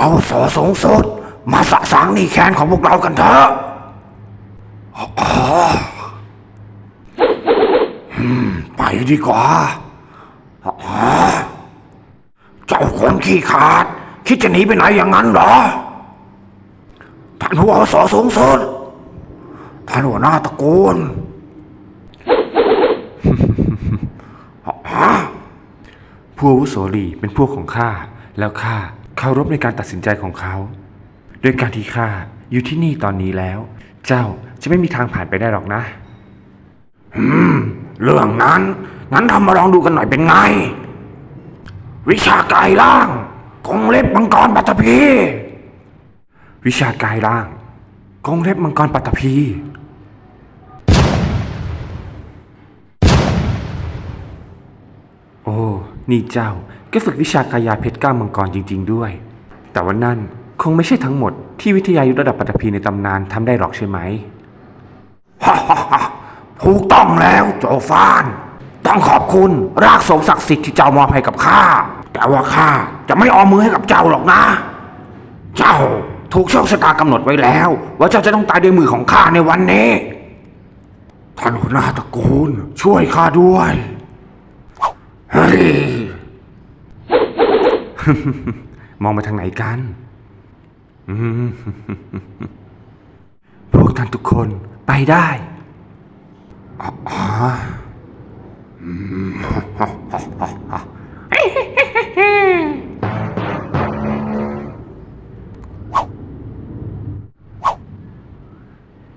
อาวุโสสูงสุด มาสะสางหนี่แค้นของพวกเรากันเถอะอ๋อไปดีกว่าเจ้าคนขี้ขาด คิดจะหนีไปไหนอย่างนั้นเหรอ ท่านผู้อาวุโสสูงสุด ท่านหัวหน้าตระกูลผู้อาวุโสหลีเป็นพวกของข้าแล้วข้า เคารพในการตัดสินใจของเขาโดยการที่ข้าอยู่ที่นี่ตอนนี้แล้ว เจ้าจะไม่มีทางผ่านไปได้หรอกนะเรื่องนั้น งั้นทำมาลองดูกันหน่อยเป็นไง วิชากายล่างกงเล็บมังกรปัตตภีวิชากายร่างกองเล็บมังกรปัตตภี นี่เจ้าก็ฝึกวิชากายาเพชรก้ามังกรจริง ๆ ด้วย แต่ว่านั่นคงไม่ใช่ทั้งหมดที่วิทยายุทธระดับปัตตภีในตำนานทำได้หรอกใช่ไหมฮ่าฮ่าฮ่าถูกต้องแล้วโจฟาน ต้องขอบคุณรากสมศักดิ์สิทธิ์ที่เจ้ามอบให้กับข้า แต่ว่าข้าจะไม่ออมมือให้กับเจ้าหรอกนะ เจ้าถูกโชคชะตากำหนดไว้แล้ว ว่าเจ้าจะต้องตายด้วยมือของข้าในวันนี้ ท่านหัวหน้าตระกูลช่วยข้าด้วย เฮ้ย มองไปทางไหนกัน พวกท่านทุกคนไปได้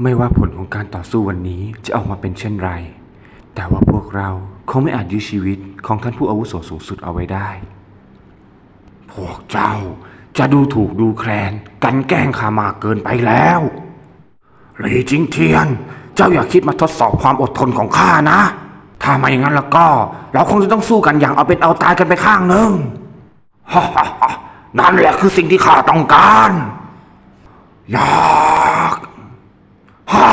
ไม่ว่าผลของการต่อสู้วันนี้จะออกมาเป็นเช่นไร แต่ว่าพวกเราคงไม่อาจยื้อชีวิตของท่านผู้อาวุโสสูงสุดเอาไว้ได้ พวกเจ้าจะดูถูกดูแคลนกันแกล้งข้ามากเกินไปแล้วหลีจิงเทียน เจ้าอย่าคิดมาทดสอบความอดทนของข้านะ ถ้าไม่อย่างนั้นแล้วก็ เราคงจะต้องสู้กันอย่างเอาเป็นเอาตายกันไปข้างหนึ่งฮ่าฮ่าฮ่านั่นแหละคือสิ่งที่ข้าต้องการอยากฮ่า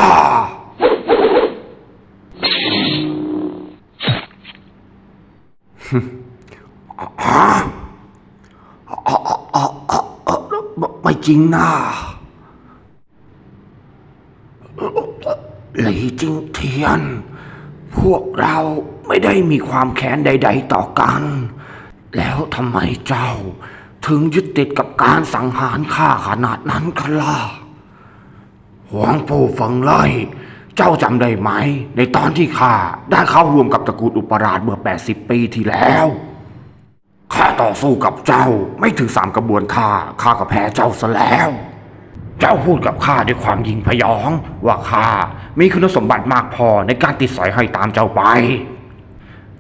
ไม่ จริงนะหลีจิงเทียน พวกเราไม่ได้มีความแค้นใด ๆ ต่อกัน แล้วทำไมเจ้า ถึงยึดติดกับการสังหารข้าขนาดนั้นกันล่ะหวงปู่ฟิงเลยเจ้าจำได้ไหม ในตอนที่ข้าได้เข้าร่วมกับตระกูลอุปราชเมื่อ 80 ปีที่แล้ว ข้าต่อสู้กับเจ้าไม่ถึงสามกระบวนท่าข้าก็แพ้เจ้าซะแล้ว เจ้าพูดกับข้าด้วยความยิงพยอง ว่าข้ามีคุณสมบัติมากพอในการติดสอยให้ตามเจ้าไป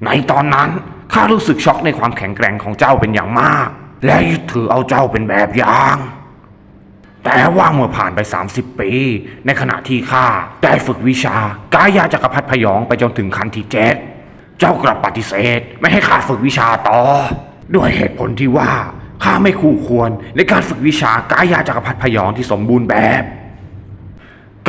ในตอนนั้นข้ารู้สึกช็อกในความแข็งแกร่งของเจ้าเป็นอย่างมาก และยึดถือเอาเจ้าเป็นแบบอย่าง แต่ว่าเมื่อผ่านไป 30 ปี ในขณะที่ข้าได้ฝึกวิชากายาจักรพรรดิพยองไปจนถึงขั้นที่เจ็ดเจ้ากลับปฏิเสธ ไม่ให้ข้าฝึกวิชาต่อ ด้วยเหตุผลที่ว่าข้าไม่คู่ควรในการฝึกวิชากายาจักรพรรดิพยองที่สมบูรณ์แบบ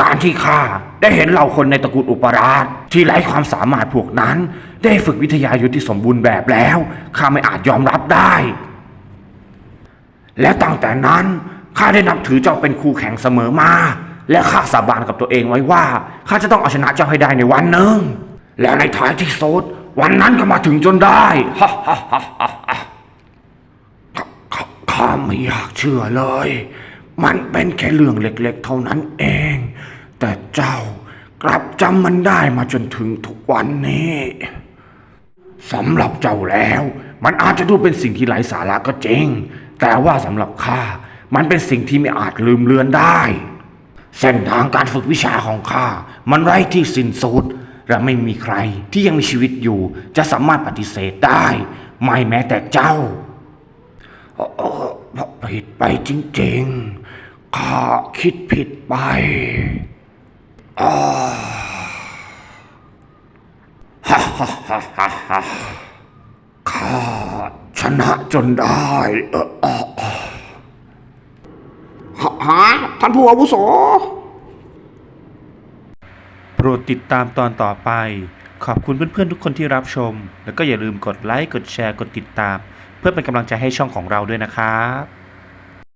การที่ข้าได้เห็นเหล่าคนในตระกูลอุปราชที่ไร้ความสามารถพวกนั้น ได้ฝึกวิทยายุทธที่สมบูรณ์แบบแล้วข้าไม่อาจยอมรับได้ และตั้งแต่นั้นข้าได้นับถือเจ้าเป็นคู่แข่งเสมอมา และข้าสาบานกับตัวเองไว้ว่าข้าจะต้องเอาชนะเจ้าให้ได้ในวันหนึ่งแล้วในท้ายที่สุดวันนั้นก็มาถึงจนได้ฮ่าฮ่าฮ่า ข้าไม่อยากเชื่อเลย มันเป็นแค่เรื่องเล็กๆ เท่านั้นเอง แต่เจ้ากลับจำมันได้มาจนถึงทุกวันนี้สำหรับเจ้าแล้ว มันอาจจะดูเป็นสิ่งที่ไร้สาระก็จริง แต่ว่าสำหรับข้ามันเป็นสิ่งที่ไม่อาจลืมเลือนได้ เส้นทางการฝึกวิชาของข้ามันไร้ที่สิ้นสุดและไม่มีใครที่ยังมีชีวิตอยู่จะสามารถปฏิเสธได้ ไม่แม้แต่เจ้า ผิดไปจริงๆ ข้าคิดผิดไปฮ่าฮ่าฮ่าฮ่าฮ่าข้าชนะจนได้ฮะท่านผู้อาวุโส โปรดติดตามตอนต่อไป ขอบคุณเพื่อนๆทุกคนที่รับชม แล้วก็อย่าลืมกดไลค์ กดแชร์ กดติดตาม เพื่อเป็นกำลังใจให้ช่องของเราด้วยนะครับ